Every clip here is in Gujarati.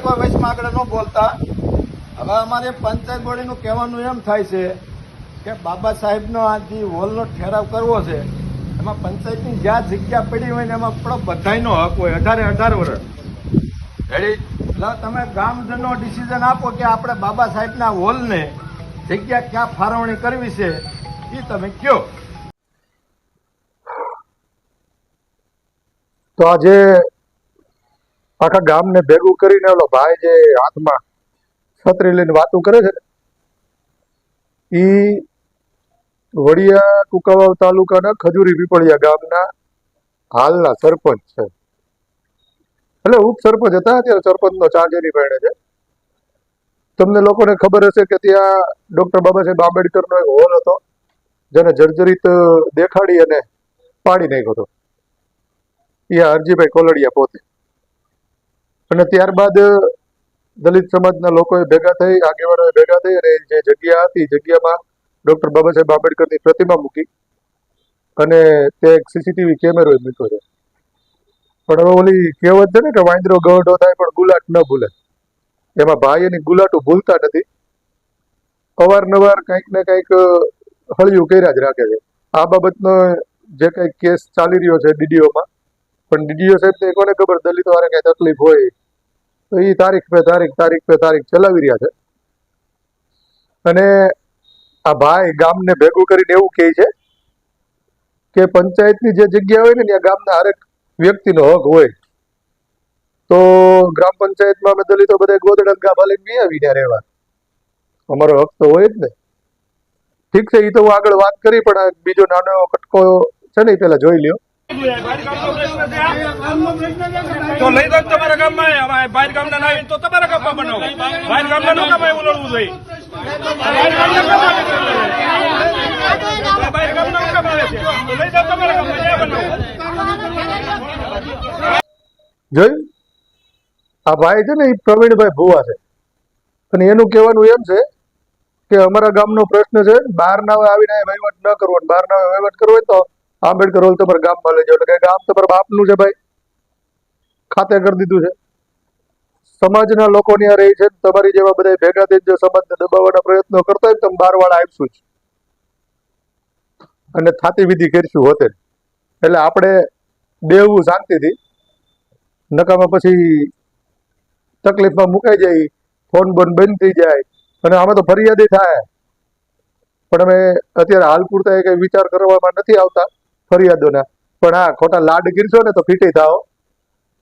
કોઈ વૈશ્વ આગળ ન બોલતા. હવે અમારે પંચાયત બોડીનું કહેવાનું એમ થાય છે કે બાબા સાહેબનો આ જે હોલનો ઠેરાવ કરવો છે એમાં પંચાયતની જ્યાં જગ્યા પડી હોય ને એમાં આપણો બધાનો હક હોય અઢારે અઢાર વર્ષ રેડી એટલે તમે ગામજનો ડિસિઝન આપો કે આપણે બાબા સાહેબના હોલને જગ્યા ક્યાં ફાળવણી કરવી છે એ તમે કયો. તો આજે આખા ગામને ભેગું કરીને ઓલો ભાઈ જે હાથમાં છત્રી લઈને વાતું કરે છે ને, ઈ વડિયા કુકાવાવ તાલુકાના ખજૂરી પીપળિયા ગામના હાલના સરપંચ છે. એટલે ઉપસરપંચ હતા, અત્યારે સરપંચનો એની પાસે છે. તમને લોકોને ખબર હશે કે ત્યાં ડોક્ટર બાબા સાહેબ આંબેડકરનો એક હોલ હતો, જેને જર્જરિત દેખાડી અને પાડી નાખ્યો હતો. એ હરજીભાઈ કોલડિયા પોતે. અને ત્યારબાદ દલિત સમાજના લોકોએ ભેગા થઈ, આગેવાનોએ ભેગા થઈ અને જે જગ્યા હતી, જગ્યામાં ડોક્ટર બાબા સાહેબ આંબેડકરની પ્રતિમા મૂકી અને તે એક સીસીટીવી કેમેરો મૂક્યો છે. પણ હવે ઓલી કહેવત છે ને કે વાંદરો ગઢો થાય પણ ગુલાટ ન ભૂલે. એમાં ભાઈ એની ગુલાટું ભૂલતા નથી. અવારનવાર કંઈક ને કંઈક હળિયું કર્યા જ રાખે છે. આ બાબતનો જે કંઈક કેસ ચાલી રહ્યો છે ડીડીઓમાં. પણ ડીડીઓ સાહેબ ને કોને ખબર દલિતો વાળા કઈ તકલીફ હોય? તો એ તારીખ પે તારીખ તારીખ પે તારીખ ચલાવી રહ્યા છે. અને આ ભાઈ ગામને ભેગું કરીને એવું કહે છે કે પંચાયતની જે જગ્યા હોય ને, ત્યાં ગામના હરેક વ્યક્તિનો હક હોય. તો ગ્રામ પંચાયતમાં અમે દલિતો બધા ગોદડા ગાભા લઈને બી આવીને રહેવા. અમારો હક તો હોય જ ને. ઠીક છે એ તો હું આગળ વાત કરી, પણ બીજો નાનો કટકો છે ને, એ પેલા જોઈ લ્યો. તો જોયું? આ ભાઈ છે ને એ પ્રવીણભાઈ ભુવા છે. અને એનું કહેવાનું એમ છે કે અમારા ગામનો પ્રશ્ન છે બહાર ના આવીને વહીવટ ન કરવો બહાર ના વહીવટ કરવો હોય તો આંબેડકર હોલ તમારા ગામમાં લઈ જાઓ. એટલે કે ગામ તમારા બાપનું છે ભાઈ. ખાતે કરી દીધું છે. સમાજના લોકોની આ રહી છે. તમારી જેવા બધા ભેગા થઈને જો સમાજને દબાવવાના પ્રયત્નો કરતા હોય તમે તો બાર વાળા આવીશું જ. અને થાતી વિધિ કરીશું હોતે એટલે આપણે બેવું શાંતિથી. નકામાં પછી તકલીફમાં મુકાઈ જાય, ફોન બોન બંધ થઈ જાય. અને આમાં તો ફરિયાદી થાય. પણ અમે અત્યારે હાલ પૂરતા એ કઈ વિચાર કરવામાં નથી આવતા. ફરિયાદોના. પણ હા, ખોટા લાડ ગીરશો ને તો ફીટી થાવ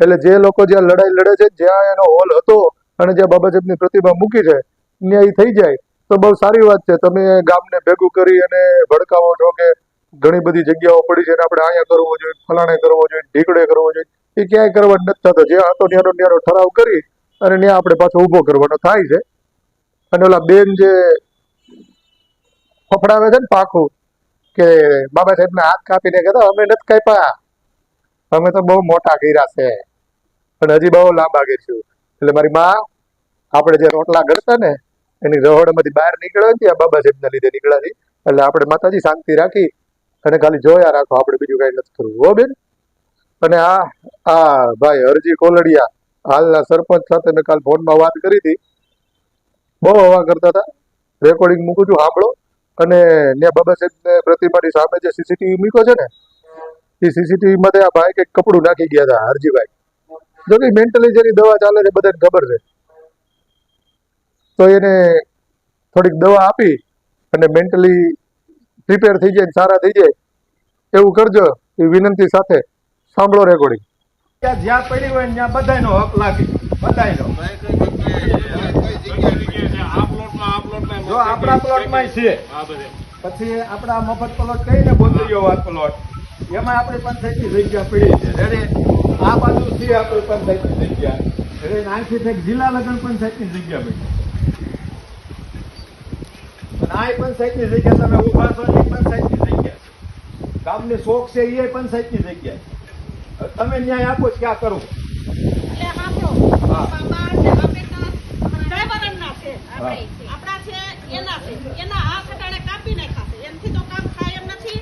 એટલે જે લોકો જ્યાં લડાઈ લડે છે, જ્યાં એનો હોલ હતો અને જ્યાં બાબા સાહેબની પ્રતિમા મૂકી છે, ત્યાં થઈ જાય. તો બહુ સારી વાત છે. તમે ગામને ભેગું કરી અને ભડકાવો છો કે ઘણી બધી જગ્યાઓ પડી છે અને આપણે અહીંયા કરવો જોઈએ, ફલાણે કરવો જોઈએ, ઢીકડે કરવો જોઈએ. એ ક્યાંય કરવા નથી થતો. જે હતો ન્યારો ન્યારો ઠરાવ કરી અને ત્યાં આપણે પાછો ઊભો કરવાનો થાય છે. અને ઓલા બેન જે ફફડાવે છે ને પાખું કે બાબા સાહેબના હાથ કાપીને કહેતા, અમે નથી કાપ્યા. અમે તો બહુ મોટા ગીરા છે. પણ હજી બહુ લાંબા ગીરશું એટલે મારી માં, આપણે જે રોટલા ગળતા ને, એની રહોડમાંથી બહાર નીકળ્યો ને ત્યાં બાબા સાહેબના લીધે નીકળ્યા હતી એટલે આપણે માતાજી શાંતિ રાખી અને ખાલી જોયા રાખો, આપણે બીજું કઈ નથી કરવું. હો બેન? અને આ આ ભાઈ હરજી કોલડિયા હાલના સરપંચ સાથે મેં કાલ ફોનમાં વાત કરી હતી. બહુ હવા કરતા હતા. રેકોર્ડિંગ મૂકું છું, સાંભળો. અને ત્યાં બાબા સાહેબ પ્રતિમાની સામે જે સીસીટીવી મૂક્યો છે ને, એ સીસીટીવી માંથી આ ભાઈ કંઈક કપડું નાખી ગયા હતા, હરજીભાઈ. જો કે મેન્ટલી જેની દવા ચાલે છે બધાને ખબર છે. તો એને થોડીક દવા આપી અને મેન્ટલી પ્રિપેર થઈ જાય સારા થઈ જાય, એવું કરજો, એ વિનંતી સાથે સાંભળો રેકોર્ડિંગ જ્યાં પડી હોય ત્યાં બધાયનો હક લાગે, બધાયનો. જો આપણા પ્લોટમાં છે. પછી આપણા મફત પ્લોટ કહીને બોતરીઓ વાત પ્લોટ. એમાં આપણી પંચાયતની જગ્યા પડી છે. રેડી. આ બાજુ છે આપણી પંચાયતની જગ્યા. રેડી. નાનથી થઈ જિલ્લા લગ્ન પંચાયતની જગ્યા પડી આ પંચાયતની જગ્યા તમે ઊભા છો એ પંચાયતની જગ્યા છે. ગામની શોખ છે એ પંચાયતની જગ્યા છે. તમે ન્યાય આપો છો ક્યાં કરવું? હા. છે એના છે એના હાથ અટાણે કાપી નાખ્યા છે. એમથી તો કામ થાય એમ નથી.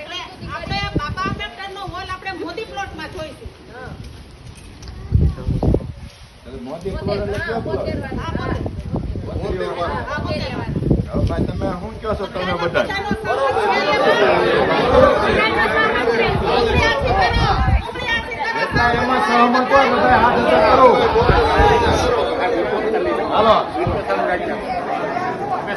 એટલે આપણે બાબા આંબેડકરનો હોલ આપણે મોદી પ્લોટમાં જોઈશું. મોદી પ્લોટ એટલે કયો પ્લોટ? તમે શું કહો છો તમે બધા એમાં સહમત હોય બધા હાથ કરો. હાલો.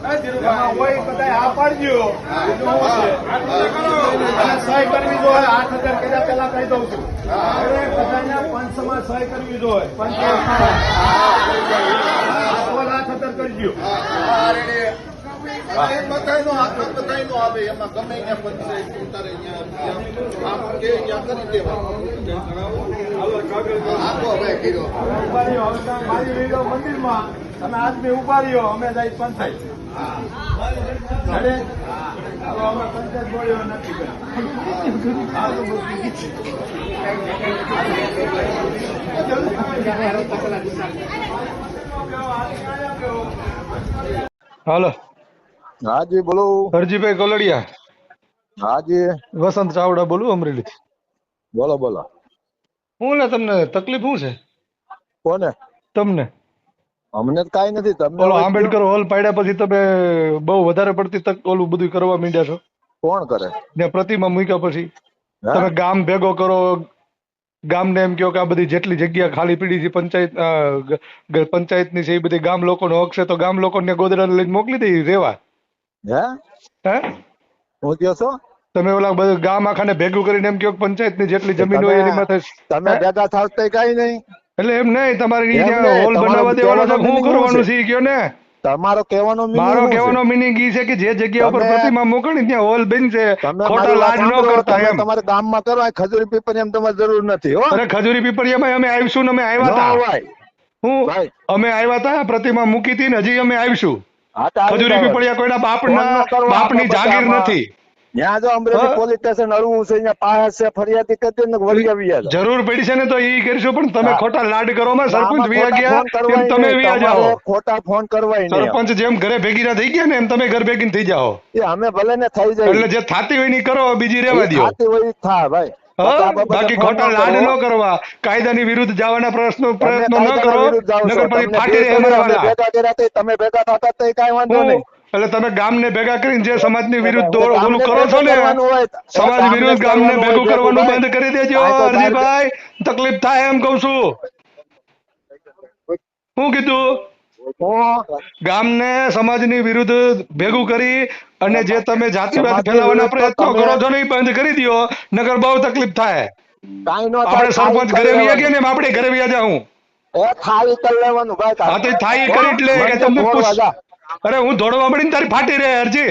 હોય બધા આ પાડજો સહી મંદિરમાં તમે આદમી ઊભા રહ્યો અમે જાય પંચાયત હાલો. હાજી બોલો. હરજીભાઈ કોલડિયા હાજી વસંત ચાવડા બોલું અમરેલી બોલો બોલો. હું ને તમને તકલીફ શું છે? કોને? તમને. અમને તો કાંઈ નથી તમને ઓલો આંબેડકર હોલ પાડ્યા પછી તમે બહુ વધારે પડતી તક ઓલું બધું કરવા માંડ્યા છો? કોણ કરે? ને પ્રતિમા મૂક્યા પછી? તમે ગામ ભેગો કરો ગામને એમ કહો કે આ બધી જેટલી જગ્યા ખાલી પડી છે પંચાયત પંચાયતની છે એ બધી ગામ લોકોનો હક છે તો ગામ લોકોને ગોદડા લઈને મોકલી દઈ રેવા. હે? હે? હું કયો છો? તમે ઓલા બધું ગામ આખાને ભેગું કરીને એમ કહો કે પંચાયતની જેટલી જમીન હોય એની માથે તમે? ભેગા થાવ તો કઈ નહીં. એટલે એમ નહીં તમારે હોલ બનાવવા દેવાનો છે હું કરવાનું છે? કયો ને? તમારો કહેવાનો મારો કહેવાનો મિનિંગ ઈ છે કે જે જગ્યા ઉપર પ્રતિમા મૂકણી ત્યાં હોલ બનશે ખોટા લાજ ન કરતા એમ. તમારે ગામમાં કરો આ ખજૂરી પીપર એમ તમારે જરૂર નથી હો. અરે ખજૂરી પીપળિયામાં અમે આવીશું ને અમે આવ્યા હતા હું અમે આવ્યા હતા પ્રતિમા મૂકી હતી ને હજી અમે આવીશું. ખજૂરી પીપળિયા કોઈના બાપના બાપની જાગીર નથી. ત્યાં જો અમરેલી પોલીસ સ્ટેશન અડવું છે અહીંયા પાસ છે ફરિયાદી કરી દે ને વળી આવી જાય. જરૂર પડી છે ને તો એ કરીશું પણ તમે ખોટા લાડ કરો માં સરપંચ વિયા ગયા એમ તમે. વિયા જાઓ. ખોટા ફોન કરવાય નહીં. સરપંચ જેમ ઘરે ભેગી ના થઈ ગયા ને એમ તમે ઘર ભેગી થઈ જાઓ. એ અમે ભલે ને થઈ જાય. એટલે જે થાતી હોયની કરો બીજી રેવા દો. થાતી હોય થા ભાઈ. બાકી ખોટા લાડ ન કરવા કાયદાની વિરુદ્ધ જવાના પ્રશ્નો પ્રયત્નો ન કરો નગર પછી ફાટી રહે તમે ભેગા કર્યા તમે ભેગા થતા તોય કાઈ વાંધો નહીં. એટલે તમે ગામને ભેગા કરીને જે સમાજની વિરુદ્ધ ઓલું કરો છો ને સમાજ વિરુદ્ધ ગામને ભેગું કરવાનું બંધ કરી દેજો હરજીભાઈ તકલીફ થાય એમ કઉ છું. શું કીધું? ગામને સમાજની વિરુદ્ધ ભેગું કરી અને જે તમે જાતિવાદ ફેલાવવાના પ્રયત્નો કરો છો ને એ બંધ કરી દ્યો નગર બહુ તકલીફ થાય. આપણે સરપંચ ઘરે વ્યા ગયા ને આપણે ઘરે વ્યા જાઉં. થાય કરી એટલે કે તમને. અરે હું દોડવા મળીને તારી ફાટી રે અરજી